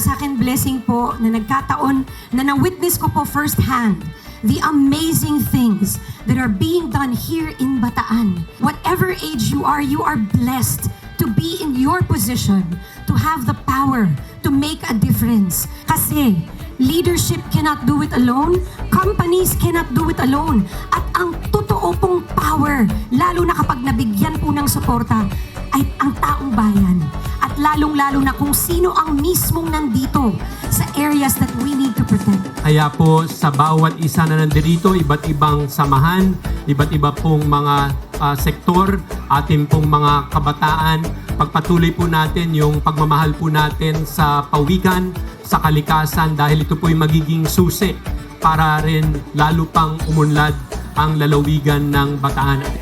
para sa akin blessing po na nagkataon na na-witness ko po firsthand the amazing things that are being done here in Bataan. Whatever age you are, you are blessed to be in your position, to have the power to make a difference. Kasi leadership cannot do it alone, companies cannot do it alone. At ang totoo pong power, lalo na kapag nabigyan po ng suporta, ay ang taong bayan. Lalong-lalo na kung sino ang mismong nandito sa areas that we need to protect. Kaya po sa bawat isa na nandirito, iba't ibang samahan, iba't iba pong mga ah, sektor, ating pong mga kabataan, pagpatuloy po natin yung pagmamahal po natin sa pawikan, sa kalikasan dahil ito po yung magiging susi para rin lalo pang umunlad ang lalawigan ng Bataan.